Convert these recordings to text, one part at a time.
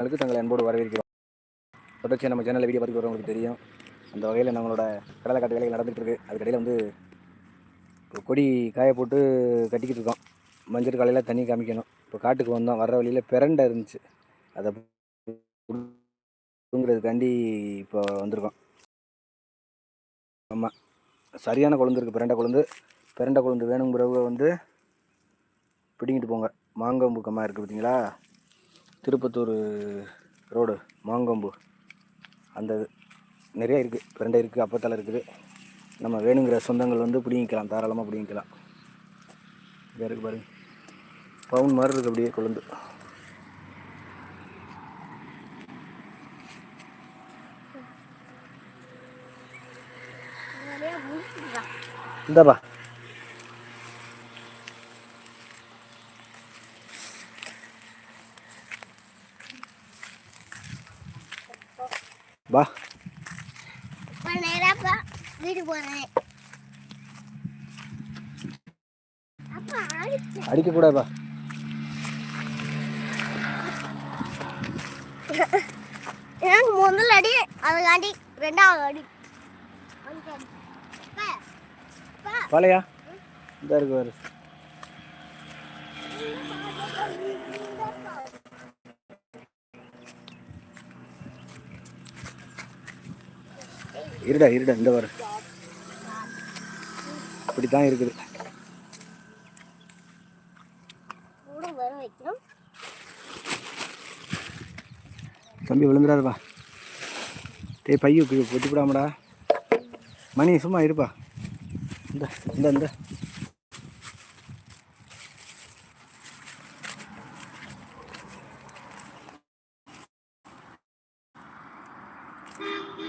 சேனலுக்கு தங்களை அன்போடு வரவேற்கிறோம். தொடர்ச்சி நம்ம சேனலில் வீடியோ பார்த்து வரவங்களுக்கு தெரியும். அந்த வகையில் நம்மளோட கடலை காட்டு வேலைகள் நடந்துகிட்டு அது அதுக்கடையில் வந்து கொடி காய போட்டு கட்டிக்கிட்டு இருக்கோம். மஞ்சள் காலையில் தண்ணி காமிக்கணும். இப்போ காட்டுக்கு வந்தோம். வர்ற வழியில் பிரண்டை இருந்துச்சு. அதை தூங்குறதுக்காண்டி இப்போ வந்திருக்கோம். ஆமாம் சரியான கொழுந்து இருக்குது பிரண்டை கொழுந்து. பிரண்டை கொழுந்து வேணுங்கிறவங்க வந்து பிடிங்கிட்டு போங்க. மாங்காம்பு கம்மா இருக்குது பார்த்தீங்களா? திருப்பத்தூர் ரோடு மாங்கொம்பு. அந்த இது நிறைய இருக்குது பிரண்டை இருக்குது அப்பத்தலை இருக்குது. நம்ம வேணுங்கிற சொந்தங்கள் வந்து பிடிங்கிக்கலாம் தாராளமாக பிடிங்கிக்கலாம். இங்கே இருக்குது பாருங்க. பவுன் மாதிரி இருக்குது அப்படியே கொழுந்து. இந்தாப்பா. வா. வீடு போறேன் ஆடிச்சு அடிக்கக்கூடாதுப்பா எனக்கு முதல் அடி அதுக்காண்டி ரெண்டாவது அடி. பாலையா இந்த இருக்கு பாரு இருடா இருடா இந்த பாரு. இப்படி தான் இருக்குது வர தம்பி விழுந்துடாதுப்பா டேய் பையு பொட்டி விடாமடா. மணி சும்மா இருப்பா. இந்த இந்த இந்த.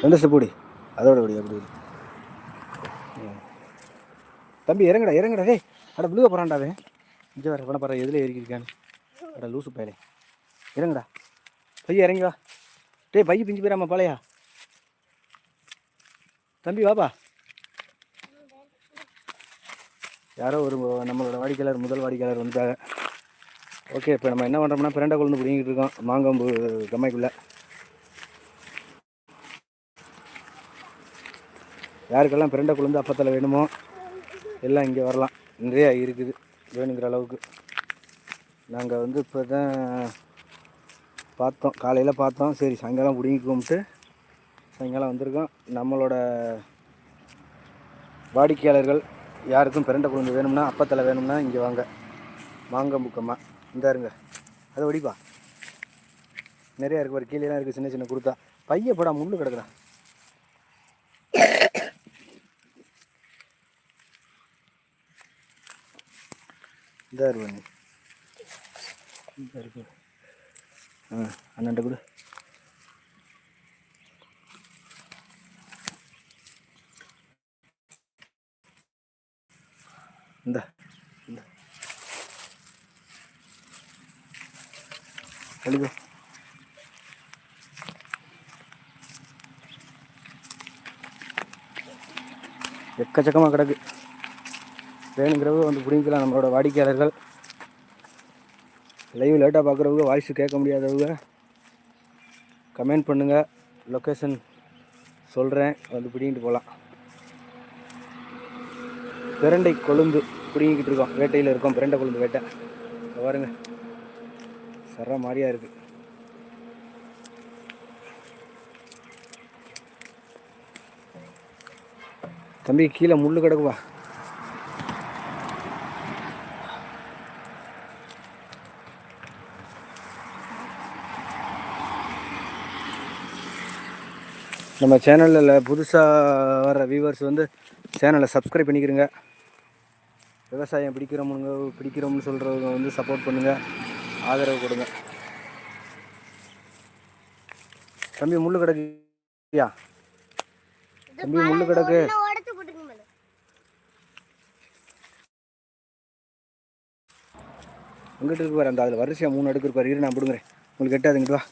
ரெண்டு ஓடி. அதோட ஓடி அப்படி தம்பி இறங்கடா இறங்குடா. டேய் அட விழுக போகிறான்டாவே இங்கே வேறு பண்ண பாரு எதில் ஏறிக்கிருக்கான்னு அட லூசு பயலே. இறங்கடா. பைய இறங்கி வா. டேய் பைய பிஞ்சு போயிடாம பாலையா? தம்பி வாப்பா. யாரோ ஒரு நம்மளோட வாடிக்கையாளர் முதல் வாடிக்கையாளர் வந்துட்டாங்க. ஓகே இப்போ நம்ம என்ன பண்ணுறோம்னா பிரண்டா கொழுந்து பிடிங்கிட்டு இருக்கோம். மாங்கம்பு கம்மைக்குள்ளே யாருக்கெல்லாம் பிரண்டை கொழுந்து அப்பத்தில் வேணுமோ எல்லாம் இங்கே வரலாம். நிறையா இருக்குது வேணுங்கிற அளவுக்கு. நாங்கள் வந்து இப்போ தான் பார்த்தோம். காலையில் பார்த்தோம். சரி சாயங்காலம் பிடிங்கிக்கும்ட்டு சாயங்காலம் வந்திருக்கோம். நம்மளோட வாடிக்கையாளர்கள் யாருக்கும் பிரண்டை கொழுந்து வேணும்னா அப்பத்தில் வேணும்னா இங்கே வாங்க. மாங்கம்புக்கம்மா இந்த இருங்க. அதை ஒடிப்பா. நிறையா இருக்கு ஒரு கீழேலாம் இருக்குது சின்ன சின்ன கொடுத்தா. பையன் போடா முள்ளு கிடக்குறான். இதாக இருப்பாங்க இதாக இருக்கு ஆ அண்ணன்ட்ட கூட. இந்த இந்த. கழிவு எக்கச்சக்கமாக கிடக்கு. வேணுங்கிறவங்க வந்து பிடிக்கலாம் நம்மளோட வாடிக்கையாளர்கள். லைவ் லேட்டாக பார்க்குறவங்க வாய்ஸ் கேட்க முடியாதவங்க கமெண்ட் பண்ணுங்கள் லொக்கேஷன் சொல்கிறேன் வந்து பிடிங்கிட்டு போகலாம் பிரண்டை கொழுந்து பிடிங்கிக்கிட்டு இருக்கோம். வேட்டையில் இருக்கோம். பிரண்டை கொழுந்து வேட்டை. பாருங்க. சர மாதிரியாக இருக்குது தம்பி கீழே முள் கிடக்குவா? நம்ம சேனலில் புதுசாக வர வியூவர்ஸ் வந்து சேனலை சப்ஸ்கிரைப் பண்ணிக்கிறங்க. விவசாயம் பிடிக்கிறவங்க பிடிக்கிறோம்னு சொல்கிறவங்க வந்து சப்போர்ட் பண்ணுங்கள் ஆதரவு கொடுங்க. தம்பி முள்ளு கிடக்குயா? தம்பி முள்ளு கிடக்கு. எங்கிட்ட இருக்கு பாரு அந்த அதில் வரிசையாக மூணு அடுக்கு இருப்பார் இரு நான் பிடுங்குறேன். உங்களுக்கு எட்டாது இங்கிட்டு வா.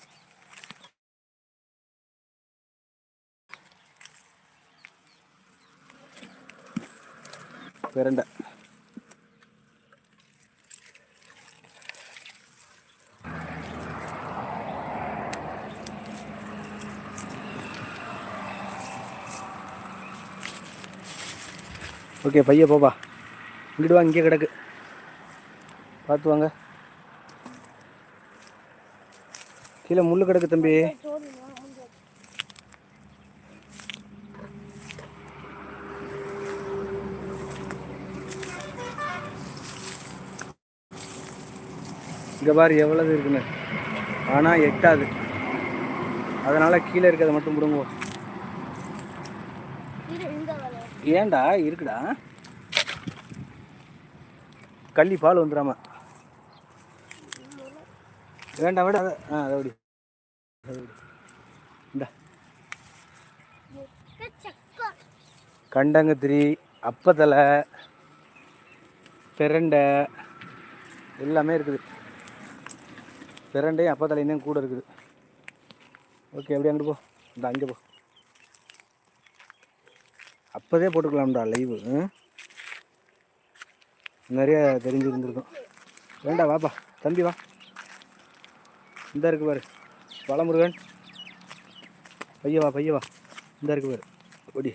பிரண்டை. ஓகே பைய போப்பா இங்கிட்டு வா இங்கே கிடக்கு. பார்த்து வாங்க. கீழே முள்ளு கிடக்கு தம்பி. இங்கே பாரு எவ்வளவு இருக்குன்னு. ஆனால் எட்டாது. அதனால் கீழே இருக்கிறத மட்டும் வேலை. ஏன்டா? இருக்குடா. கள்ளி பால் வந்துடாம. வேண்டாம் அதை ஆ அதை விடு. விடு. இந்தா. கண்டங்கத்திரி அப்பத்தலை பிரண்டை எல்லாமே இருக்குது. பிரண்டையும் அப்பா தலையும் கூட இருக்குது. ஓகே அப்படியே அங்கிட்டு போ. இந்த அங்கே போ. அப்போதே போட்டுக்கலாம்டா லைவு நிறைய தெரிஞ்சிருந்துருக்கும். வேண்டாம் வாப்பா. தம்பி வா. இந்த இருக்கு பாரு. வளமுருகன். பையவா பையவா இந்த இருக்கு பாரு. ஒடி.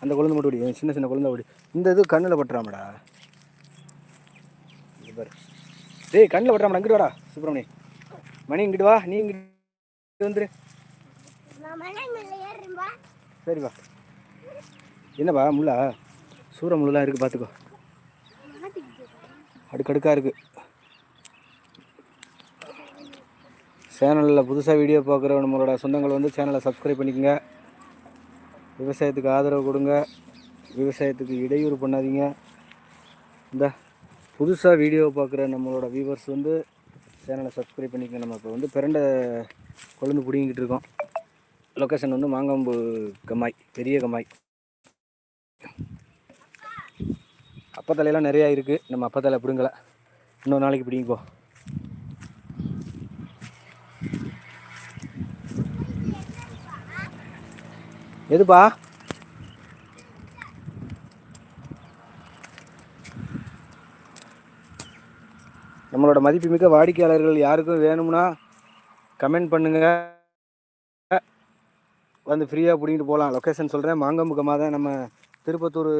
அந்த குழந்தை மட்டும் ஒடி. சின்ன சின்ன குழந்தை ஒடி. இந்த இது கண்ணில் பட்டுறாமடா. இது பாரு. டேய் கண்ணில் பட்டுறாமடா. அங்கிட்டு வாடா சுப்பிரமணி. மணி இங்கிட்டு வா நீ இங்கிட்டு வந்துரு நான் மலை மேல ஏறும்பா சரி வா. என்னப்பா முள்ளா? சூற முள்ளெலாம் இருக்குது பார்த்துக்கோ அடுக்கடுக்காக இருக்குது சேனலில் புதுசாக வீடியோ பார்க்குற நம்மளோட சொந்தங்கள் வந்து சேனலை சப்ஸ்கிரைப் பண்ணிக்கோங்க. விவசாயத்துக்கு ஆதரவு கொடுங்க. விவசாயத்துக்கு இடையூறு பண்ணாதீங்க. இந்த புதுசாக வீடியோ பார்க்குற நம்மளோட வியூவர்ஸ் வந்து சேனலை சப்ஸ்கிரைப் பண்ணிக்கங்க. நம்ம இப்போ வந்து பிறண்ட கொழுந்து பிடிங்கிட்டு இருக்கோம். லொக்கேஷன் வந்து மாங்காம்பு கம்மாய் பெரிய கம்மாய். அப்பத்தலையெல்லாம் நிறையா இருக்குது நம்ம அப்பத்தலை பிடுங்கலை. இன்னொரு நாளைக்கு பிடிங்கப்போ. எதுப்பா? நம்மளோட மதிப்புமிக்க வாடிக்கையாளர்கள் யாருக்கும் வேணும்னா கமெண்ட் பண்ணுங்கள் வந்து ஃப்ரீயாக பிடிங்கிட்டு போகலாம் லொக்கேஷன் சொல்கிறேன் மாங்கமுகமாக தான் நம்ம திருப்பத்தூர்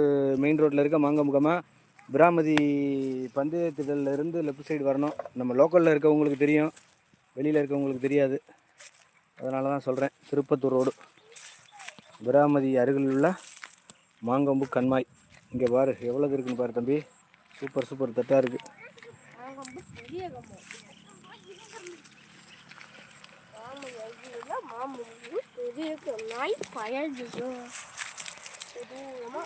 மெயின் ரோட்டில் இருக்க மாங்கமுகமாக பிராமதி பந்தயத்திடலேருந்து லெஃப்ட் சைடு வரணும். நம்ம லோக்கலில் இருக்கவங்களுக்கு தெரியும். வெளியில் இருக்கவங்களுக்கு தெரியாது. அதனால தான் சொல்கிறேன் திருப்பத்தூர் ரோடு பிராமதி அருகில் உள்ள மாங்கொம்பு கண்மாய். இங்கே பாரு எவ்வளோக்கு இருக்குன்னு பாரு தம்பி. சூப்பர் சூப்பர் தட்டாக இருக்குது நாங்க ரொம்ப பெரிய கம்பம் மாமு எதுல மாமு பெரிய நாய் பயல் பெரியமா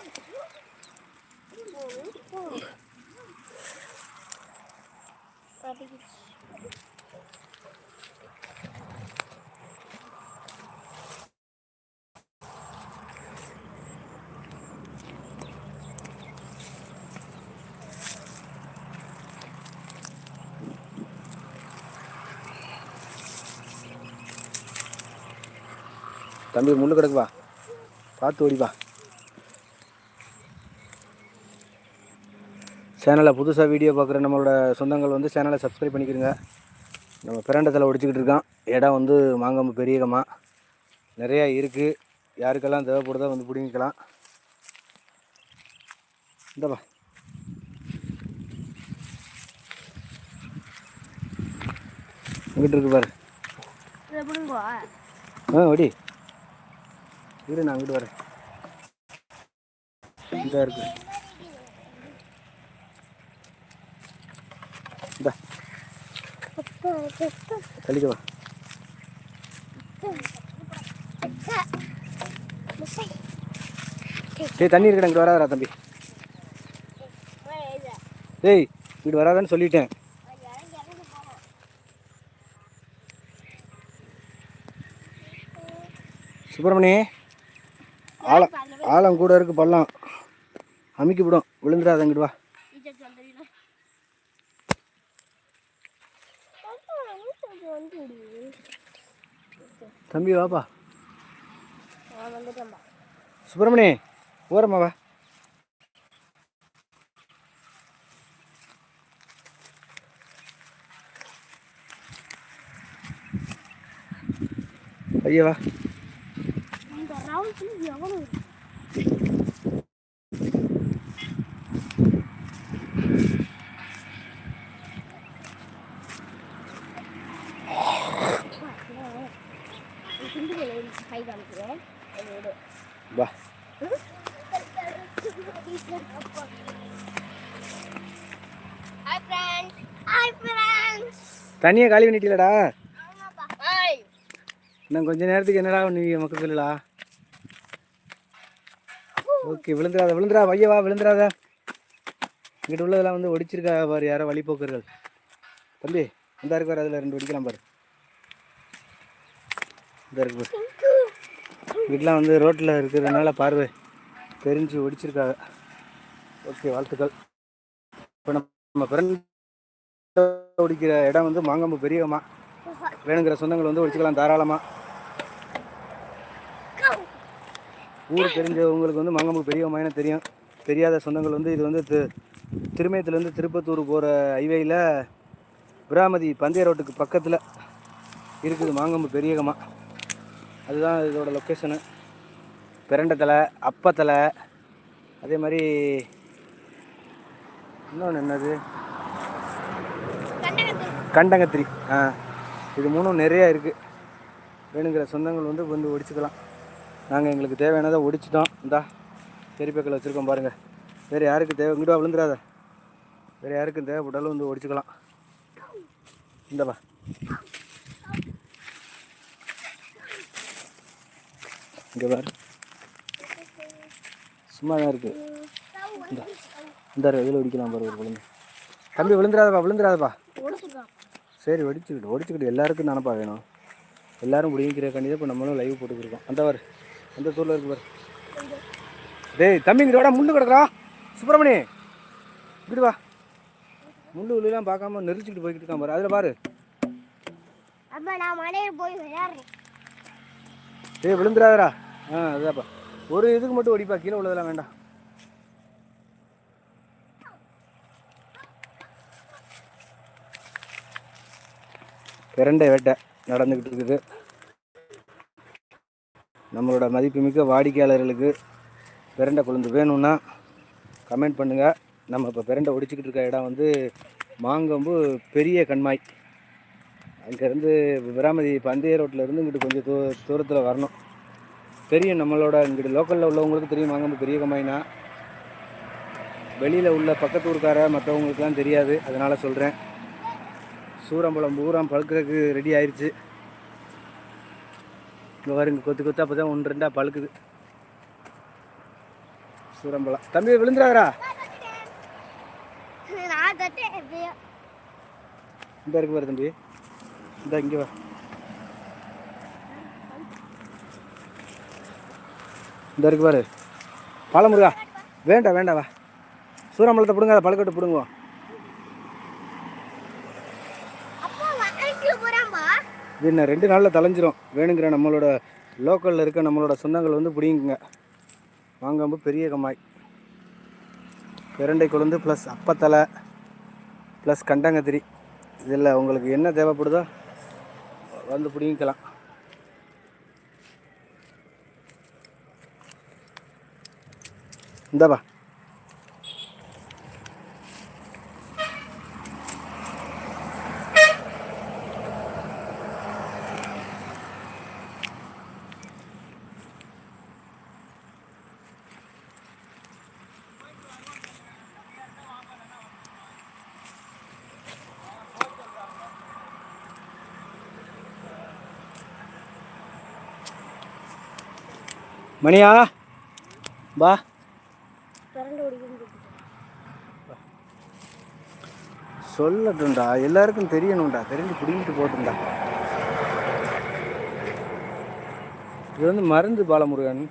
தம்பி முள்ளு கிடக்கு வா. பார்த்து ஓடி வா. சேனலை புதுசாக வீடியோ பார்க்குற நம்மளோட சொந்தங்கள் வந்து சேனலை சப்ஸ்கிரைப் பண்ணிக்கிறங்க நம்ம பிரண்டத்தில் ஒடிச்சிக்கிட்டு இருக்கோம் இடம் வந்து மாங்கம்பு பெரியகமா. நிறையா இருக்குது யாருக்கெல்லாம் தேவைப்படுதோ வந்து பிடிங்கிக்கலாம். இந்தப்பா இங்கிட்டு இருக்கு பாரு. ஆ ஒடி இரு நான் வீடு வரேன். இதாக இருக்கு. கழிக்கவா டேய் தண்ணி இருக்கடா இங்கே வராதரா தம்பி. டேய் வீடு வராதான்னு சொல்லிட்டேன். சுப்பிரமணி. ஆழம் கூட இருக்கு பள்ளம். அமுக்கி விடும். விழுந்துடாத இங்கிட்டு வா. தம்பி வாப்பா. சுப்பிரமணி ஓரமா வா. ஐயா வா. தண்ணியை காலி பண்ணிட்டீங்களடா. இன்னும் கொஞ்ச நேரத்துக்கு என்னடா பண்ணுவீங்க மக்கள் சொல்லலா ஓகே விழுந்துடாத விழுந்துடா வையவா விழுந்துடாத. இங்கிட்ட உள்ளதெல்லாம் வந்து ஒடிச்சிருக்கா பாரு யாரோ வழிபோக்கர்கள் தம்பி இந்த இருக்கு பாரு அதில் ரெண்டு ஒடிக்கலாம் பாரு. இந்த இருக்கு பாரு. வீட்டெலாம் வந்து ரோட்டில் இருக்கிறதுனால பார்வை தெரிஞ்சு ஒடிச்சிருக்காங்க. ஓகே வாழ்த்துக்கள். இப்போ நம்ம பிறந்த ஒடிக்கிற இடம் வந்து மாங்கம்பு பெரியம்மா. வேணுங்கிற சொந்தங்கள் வந்து ஒடிச்சுக்கலாம் தாராளமாக ஊர் தெரிஞ்சவங்களுக்கு வந்து மாங்கம்பு பெரியவமாயின தெரியும். தெரியாத சொந்தங்கள் வந்து இது வந்து தி- திருமயத்துலேருந்து திருப்பத்தூர் போகிற ஹைவேயில் விராமதி பந்தய ரோட்டுக்கு பக்கத்தில் இருக்குது மாங்கம்பு பெரியகமா அதுதான் இதோட லொக்கேஷனு பிரண்டத்தலை அப்பத்தலை அதே மாதிரி இன்னொன்று என்னது? கண்டங்கத்திரி ஆ இது மூணும் நிறையா இருக்குது வேணுங்கிற சொந்தங்கள் வந்து வந்து ஒடிச்சுக்கலாம் நாங்கள் எங்களுக்கு தேவையானதை ஒடிச்சிட்டோம் இந்தா பெரியப்பேக்கில் வச்சுருக்கோம் பாருங்கள் வேறு யாருக்கு தேவை இங்கிட்ட விழுந்துடாத வேறு யாருக்கும் தேவைப்பட்டாலும் வந்து ஒடிச்சுக்கலாம் இந்தப்பா இங்கே பாரு சும்மா தான் இருக்குது இந்த இதில் ஒடிக்கலாம் பாரு ஒரு குழந்தை தம்பி விழுந்துடாதப்பா விழுந்துடாதப்பா சரி ஒடிச்சுக்கிட்டு ஒடிச்சுக்கிட்டு எல்லாருக்கும் தானப்பா வேணும். எல்லாரும் முடிங்கிற கண்டிப்பாக இப்போ நம்மளும் லைவ் போட்டுக்கிருக்கோம் அந்த பாரு அந்த தூரில் இருக்கு பாரு. டேய் தம்பி இங்கிட்டு வாடா முள்ளு கிடக்குறா. சுப்பிரமணி இங்கிட்டு வா. முள்ளு உள்ளெல்லாம் பார்க்காம நெரிச்சிக்கிட்டு போய்கிட்டு இருக்கான் பாரு. அதில் பாரு. அப்ப நான் மலையில போய் விளையாடுறேன். டேய் விழுந்துடாதடா. ஆ அதுதான்ப்பா ஒரு இதுக்கு மட்டும் ஒடிப்பா கீழே உள்ளதெல்லாம் வேண்டாம். பிரண்டை வேட்டை நடந்துக்கிட்டு இருக்குது. நம்மளோட மதிப்புமிக்க வாடிக்கையாளர்களுக்கு பிரண்டை கொழுந்து வேணும்னா கமெண்ட் பண்ணுங்கள் நம்ம இப்போ பிரண்டை ஒடிச்சிக்கிட்டு இருக்க இடம் வந்து மாங்கம்பு பெரிய கண்மாய். அங்கேருந்து விராமதி பந்தய ரோட்டில் இருந்து இங்கிட்டு கொஞ்சம் தூ தூரத்தில் வரணும். தெரியும் நம்மளோட இங்கிட்டு லோக்கலில் உள்ளவங்களுக்கு தெரியும் மாங்கம்பு பெரிய கம்மாயினா. வெளியில் உள்ள பக்கத்து ஊருக்கார மற்றவங்களுக்குலாம் தெரியாது. அதனால் சொல்கிறேன் சூரம்பழம் பூரம் பழுக்கிறதுக்கு ரெடி ஆயிடுச்சு இங்கே வருங்க கொத்து கொத்தா அப்போ தான் ஒன்று ரெண்டாக பழுக்குது. சூரம்பழம் தம்பி எப்படியோ. இந்த இருக்கு பாரு தம்பி. இந்த இங்கே வா. இந்த இருக்கு பாரு. பாலமுருகா வேண்டாம் வேண்டாம் வா. சூரம்பழத்தை பிடுங்க அதை பழக்கட்டு பிடுங்குவோம். இது ரெண்டு நாளில் தலைஞ்சிரும் வேணுங்கிற நம்மளோட லோக்கலில் இருக்க நம்மளோட சொந்தங்கள் வந்து பிடிங்குங்க. வாங்கம்பு பெரிய கம்மாய். பிரண்டை கொழுந்து ப்ளஸ் அப்பத்தலை ப்ளஸ் கண்டங்கத்திரி. இதில் உங்களுக்கு என்ன தேவைப்படுதோ வந்து பிடிங்கிக்கலாம். இந்தாப்பா. மணியா வா. சொல்லட்டும்டா எல்லாருக்கும் தெரியணும்டா தெரிஞ்சு பிடிங்கிட்டு போட்டும்டா. இது வந்து மருந்து பாலமுருகன்.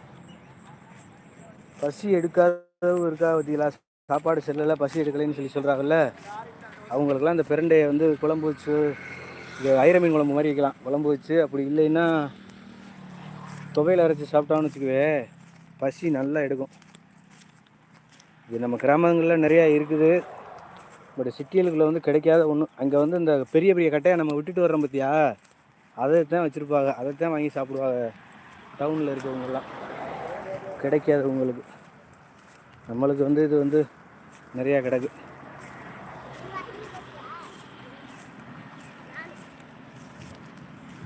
பசி எடுக்காதவங்க இருக்கா பார்த்தீங்களா சாப்பாடு செல்லலை பசி எடுக்கலைன்னு சொல்லி சொல்கிறாங்கல்ல அவங்களுக்கெல்லாம் இந்த பிரண்டையை வந்து குழம்பு வச்சு இது ஐரமீன் குழம்பு மாதிரி வைக்கலாம். குழம்பு வச்சு அப்படி இல்லைன்னா துவையில் அரைச்சி சாப்பிட்டோம்னு வச்சுக்கவே பசி நல்லா எடுக்கும். இது நம்ம கிராமங்களில் நிறையா இருக்குது. பட் சிட்டியலுக்குள்ள வந்து கிடைக்காத ஒன்று அங்கே வந்து இந்த பெரிய பெரிய கட்டையை நம்ம விட்டுட்டு வர்றோம் பார்த்தியா அதை தான் வச்சுருப்பாங்க. அதை தான் வாங்கி சாப்பிடுவாங்க. டவுனில் இருக்கவங்கெல்லாம். கிடைக்காதவங்களுக்கு. நம்மளுக்கு வந்து இது வந்து நிறையா கிடக்கு.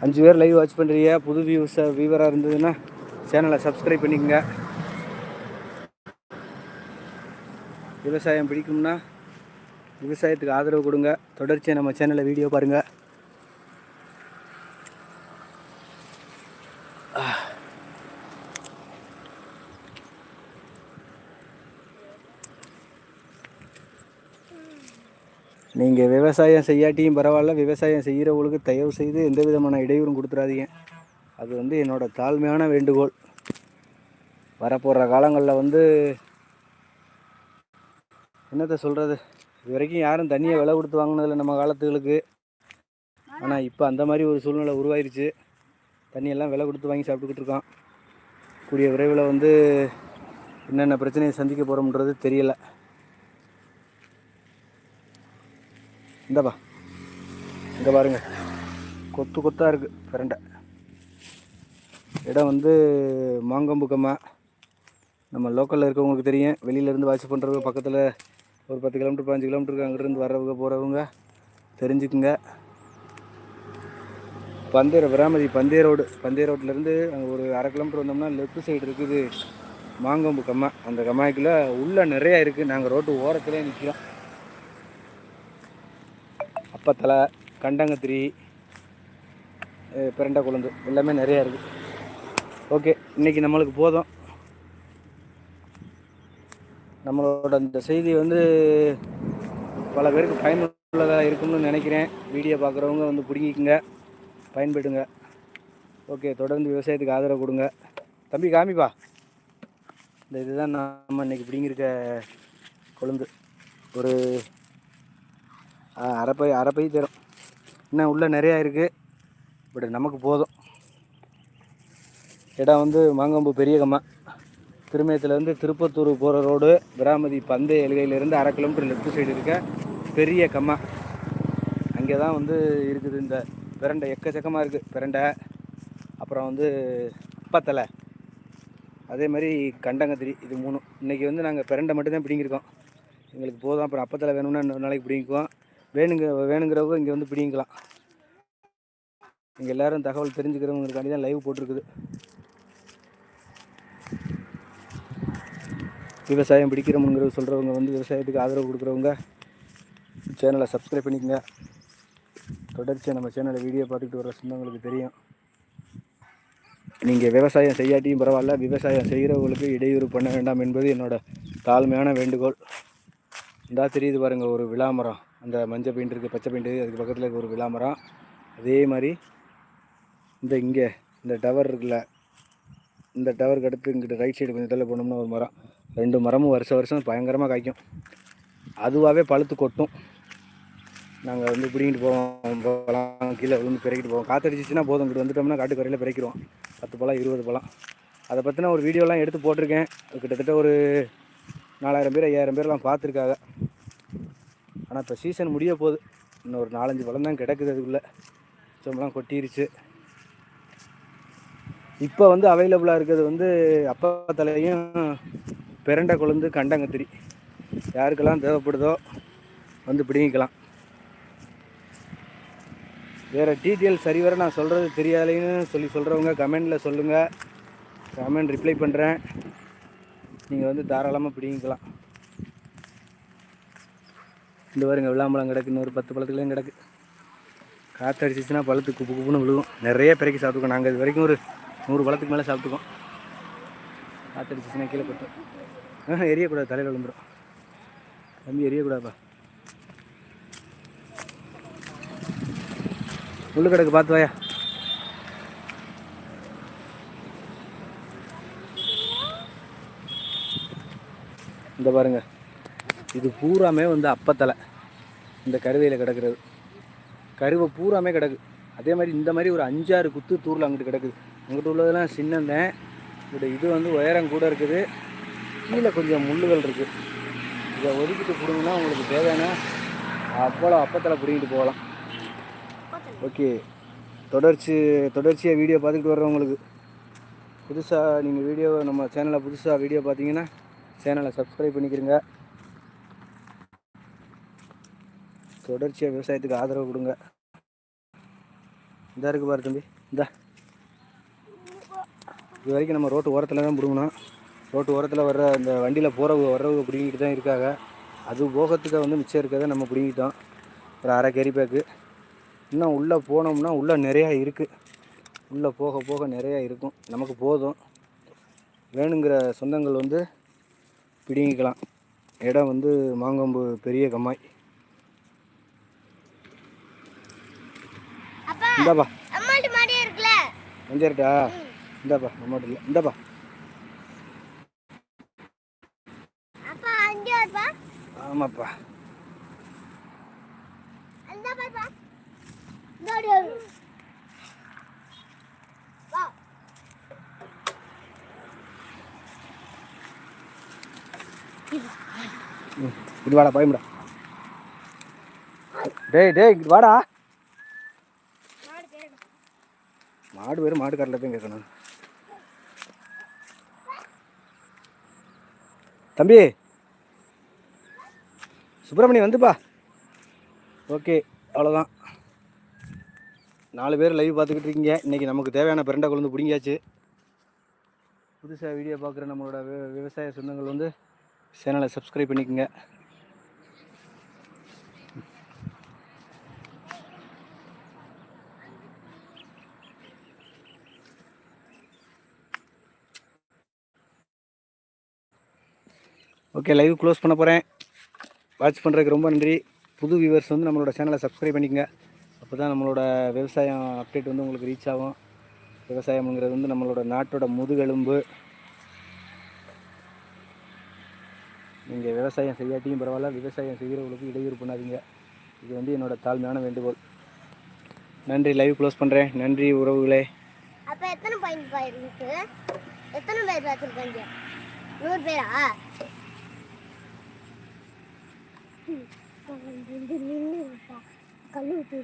அஞ்சு பேர் லைவ் வாட்ச் பண்ணுறீங்க புது வியூஸ் வியூவராக இருந்ததுன்னா சேனலை சப்ஸ்கிரைப் பண்ணிக்கங்க. விவசாயம் பிடிக்கும்னா விவசாயத்துக்கு ஆதரவு கொடுங்க. தொடர்ச்சியாக நம்ம சேனலில் வீடியோ பாருங்கள் நீங்கள் விவசாயம் செய்யாட்டியும் பரவாயில்ல விவசாயம் செய்கிறவங்களுக்கு தயவு செய்து எந்த விதமான இடையூறும் கொடுத்துறாதீங்க. அது வந்து என்னோடய தாழ்மையான வேண்டுகோள். வரப்போகிற காலங்களில் வந்து என்னத்தை சொல்கிறது இது வரைக்கும் யாரும் தண்ணியை விலை கொடுத்து வாங்கினதில்ல நம்ம காலத்துகளுக்கு. ஆனால் இப்போ அந்த மாதிரி ஒரு சூழ்நிலை உருவாயிருச்சு. தண்ணியெல்லாம் விலை கொடுத்து வாங்கி சாப்பிட்டுக்கிட்டு இருக்கோம் கூடிய விரைவில் வந்து என்னென்ன பிரச்சனையை சந்திக்க போகிறோம்ன்றது தெரியலை. இந்தப்பா இங்கே பாருங்க. கொத்து கொத்தாக இருக்குது பிரண்டை. இடம் வந்து மாங்கம்புக்கம்மா. நம்ம லோக்கலில் இருக்கவங்களுக்கு தெரியும். வெளியிலேருந்து வாட்ச் பண்ணுறவங்க பக்கத்தில் ஒரு பத்து கிலோமீட்டர் பதினஞ்சு கிலோமீட்டருக்கு அங்கேருந்து வர்றவங்க போகிறவங்க தெரிஞ்சுக்குங்க. பந்தேர விராமதி பந்தே ரோடு. பந்தே ரோட்லேருந்து அங்கே ஒரு அரை கிலோமீட்டர் வந்தோம்னா லெஃப்ட் சைடு இருக்குது மாங்கம்பு கம்மா அந்த கம்மாய்க்குள்ளே உள்ளே நிறையா இருக்குது நாங்கள் ரோட்டு ஓரத்துலேயே நிற்கிறோம் அப்பத்தலை கண்டங்கத்திரி பிரண்டை குழம்பு எல்லாமே நிறையா இருக்குது ஓகே இன்றைக்கி நம்மளுக்கு போதும். நம்மளோட இந்த செய்தி வந்து பல பேருக்கு பயனுள்ளதாக இருக்கும்னு நினைக்கிறேன். வீடியோ பார்க்குறவங்க வந்து பிடிங்கிக்குங்க பயன்படுங்க. ஓகே தொடர்ந்து விவசாயத்துக்கு ஆதரவு கொடுங்க. தம்பி காமிப்பா. இந்த இதுதான் நம்ம இன்றைக்கி பிடிங்கிருக்க கொழுந்து ஒரு அரை பை அரை பை தரும். இன்னும் உள்ளே நிறையா இருக்குது பட் நமக்கு போதும். இடம் வந்து மாங்கம்பு பெரிய கம்மா. திருமயத்துலேருந்து திருப்பத்தூர் போகிற ரோடு பிராமதி பந்தய எழுகையிலேருந்து அரை கிலோமீட்டர் லெஃப்ட் சைடு இருக்க பெரிய கம்மா. அங்கே தான் வந்து இருக்குது இந்த பிரண்டை. எக்கச்சக்கமாக இருக்குது பிரண்டை. அப்புறம் வந்து அப்பத்தலை. அதே மாதிரி கண்டங்கத்திரி இது மூணு இன்றைக்கி வந்து நாங்கள் பிரண்டை மட்டும்தான் பிடிங்கிருக்கோம் எங்களுக்கு போதும். அப்புறம் அப்பத்தலை வேணும்னா இன்னொரு நாளைக்கு பிடிங்கிக்குவோம். வேணுங்க வேணுங்கிறவங்க இங்கே வந்து பிடிங்கலாம் இங்கே எல்லாரும் தகவல் தெரிஞ்சுக்கிறவங்களுக்காண்டி தான் லைவ் போட்டிருக்குது. விவசாயம் பிடிக்கிறவங்கிறது சொல்கிறவங்க வந்து விவசாயத்துக்கு ஆதரவு கொடுக்குறவங்க சேனலை சப்ஸ்கிரைப் பண்ணிக்கங்க. தொடர்ச்சியாக நம்ம சேனலை வீடியோ பார்த்துக்கிட்டு வர சொந்தங்களுக்கு தெரியும். நீங்கள் விவசாயம் செய்யாட்டியும் பரவாயில்ல விவசாயம் செய்கிறவங்களுக்கு இடையூறு பண்ண வேண்டாம் என்பது என்னோடய தாழ்மையான வேண்டுகோள். இந்தா தெரியுது பாருங்கள் ஒரு விளாமரம் அந்த மஞ்சள் பெயிண்ட் இருக்குது பச்சை பெயிண்ட் அதுக்கு பக்கத்தில் இருக்க ஒரு விளாமரம் அதே மாதிரி இந்த இங்கே இந்த டவர் இருக்குல்ல இந்த டவருக்கு அடுத்து இங்கிட்ட ரைட் சைடு கொஞ்சம் தள்ளி போனோம்னா ஒரு மரம். ரெண்டு மரமும் வருஷம் வருஷம் பயங்கரமாக காய்க்கும். அதுவாகவே பழுத்து கொட்டும். நாங்கள் வந்து பிடிங்கிட்டு போவோம் போகலாம் கீழே விழுந்து பிறக்கிட்டு போவோம். காற்றடிச்சிச்சின்னா போதும் இங்கிட்டு வந்துட்டோம்னா காட்டுக்கரையில் பிறக்கிடுவோம் பத்து பழம் இருபது பழம் அதை பற்றின ஒரு வீடியோலாம் எடுத்து போட்டிருக்கேன். கிட்டத்தட்ட ஒரு நாலாயிரம் பேர் ஐயாயிரம் பேர்லாம் பார்த்துருக்காங்க. ஆனால் இப்போ சீசன் முடிய போகுது. இன்னும் ஒரு நாலஞ்சு பழம் தான் கிடக்குது அதுக்குள்ளே. சொம்பலாம் கொட்டிருச்சு. இப்போ வந்து அவைலபிளாக இருக்கிறது வந்து அப்பா தலையும் பிரண்டை கொழுந்து கண்டங்கத்திரி. யாருக்கெல்லாம் தேவைப்படுதோ வந்து பிடிங்கிக்கலாம். வேறு டீட்டெயில் சரிவர நான் சொல்கிறது தெரியாதுன்னு சொல்லி சொல்கிறவங்க கமெண்டில் சொல்லுங்கள் கமெண்ட் ரிப்ளை பண்ணுறேன் நீங்கள் வந்து தாராளமாக பிடிங்கிக்கலாம். இந்த பாருங்க விளாம்பழம் கிடக்கு இன்னொரு பத்து பழத்துலேயும் கிடக்கு. காற்று அடிச்சிச்சுன்னா பழத்து குப்பு குப்புன்னு விழுகும் நிறைய பிறக்கி சாப்பிட்டுக்கோம் நாங்கள் இது வரைக்கும் ஒரு நூறு பழத்துக்கு மேலே சாப்பிட்டுக்கோம். காற்று அடிச்சிச்சுன்னா கீழே போட்டோம் எரியக்கூடாது தலையில் விழுந்துடும் தம்பி எரியக்கூடாதுப்பா. முள்ளு கிடக்கு பார்த்து வாயா. இந்த பாருங்க. இது பூராமே வந்து அப்பத்தலை. இந்த கருவையில் கிடக்கிறது. கருவை பூராமே கிடக்கு. அதே மாதிரி இந்த மாதிரி ஒரு அஞ்சாறு குத்து தூரில் அங்கிட்டு கிடக்குது. அங்கிட்டு உள்ளதெல்லாம் சின்னந்தேன் பட் இது வந்து உயரம் கூட இருக்குது. கீழே கொஞ்சம் முள்ளுகள் இருக்குது இதை ஒதுக்கிட்டு பிடுங்கன்னா உங்களுக்கு தேவையான அவ்வளோ அப்பத்தில் பிடிங்கிட்டு போகலாம். ஓகே. தொடர்ச்சி தொடர்ச்சியாக வீடியோ பார்த்துக்கிட்டு வர்றவங்களுக்கு புதுசாக நீங்கள் வீடியோ நம்ம சேனலில் புதுசாக வீடியோ பார்த்தீங்கன்னா சேனலை சப்ஸ்கிரைப் பண்ணிக்கிறீங்க. தொடர்ச்சியாக விவசாயத்துக்கு ஆதரவு கொடுங்க. இதாக இருக்குது பாரு தம்பி இந்த. இது வரைக்கும் நம்ம ரோட்டு ஓரத்தில் தான் பிடுங்கணும் ரோட்டு ஓரத்தில் வர்ற அந்த வண்டியில் போகிறவங்க வர்றவங்க பிடிங்கிட்டு தான் இருக்காங்க. அது போகத்துக்கு வந்து மிச்சம் இருக்கிறத நம்ம பிடுங்கிட்டோம் ஒரு அரை கேரி பேக்கு. இன்னும் உள்ளே போனோம்னா உள்ளே நிறையா இருக்குது உள்ளே போக போக நிறையா இருக்கும். நமக்கு போதும். வேணுங்கிற சொந்தங்கள் வந்து பிடுங்கிக்கலாம். இடம் வந்து மாங்கொம்பு பெரிய கம்மாய். இந்தாப்பா. அம்மாட்டு மாடியே இருக்குல்ல? வஞ்சிரட்டா இந்தாப்பா நம்மகிட்ட இல்லை. இந்தாப்பா. அப்பா அங்கே ஆமாப்பா. இது வாடா பயமுடா. டேய் டேய் வாடா மாடு தேடும் மாடு வெறும் மாடு கடையில் தான் கேட்கணும். தம்பி சுப்பிரமணி வந்துப்பா. ஓகே அவ்வளோதான் நாலு பேர் லைவ் பார்த்துக்கிட்டு இருக்கீங்க. இன்றைக்கி நமக்கு தேவையான பிரண்டை கொழுந்து பிடிங்கியாச்சு. புதுசாக வீடியோ பார்க்குற நம்மளோட வி- விவசாய சொந்தங்கள் வந்து சேனலை சப்ஸ்கிரைப் பண்ணிக்கோங்க. ஓகே லைவ் க்ளோஸ் பண்ண போகிறேன் வாட்ச் பண்ணுறதுக்கு ரொம்ப நன்றி. புது வியூவர்ஸ் வந்து நம்மளோட சேனலை சப்ஸ்கிரைப் பண்ணிக்கங்க. அப்போ தான் நம்மளோட விவசாயம் அப்டேட் வந்து உங்களுக்கு ரீச் ஆகும். விவசாயம்ங்கிறது வந்து நம்மளோட நாட்டோட முதுகெலும்பு. நீங்கள் விவசாயம் செய்யாட்டியும் பரவாயில்ல விவசாயம் செய்கிறவங்களுக்கு இடையூறு பண்ணாதீங்க. இது வந்து என்னோட தாழ்மையான வேண்டுகோள். நன்றி லைவ் க்ளோஸ் பண்ணுறேன் நன்றி உறவுகளே. அப்போ எத்தனை பாயிண்ட் எத்தனை பேர் நூறு பேரா? கல்லு ஊற்றி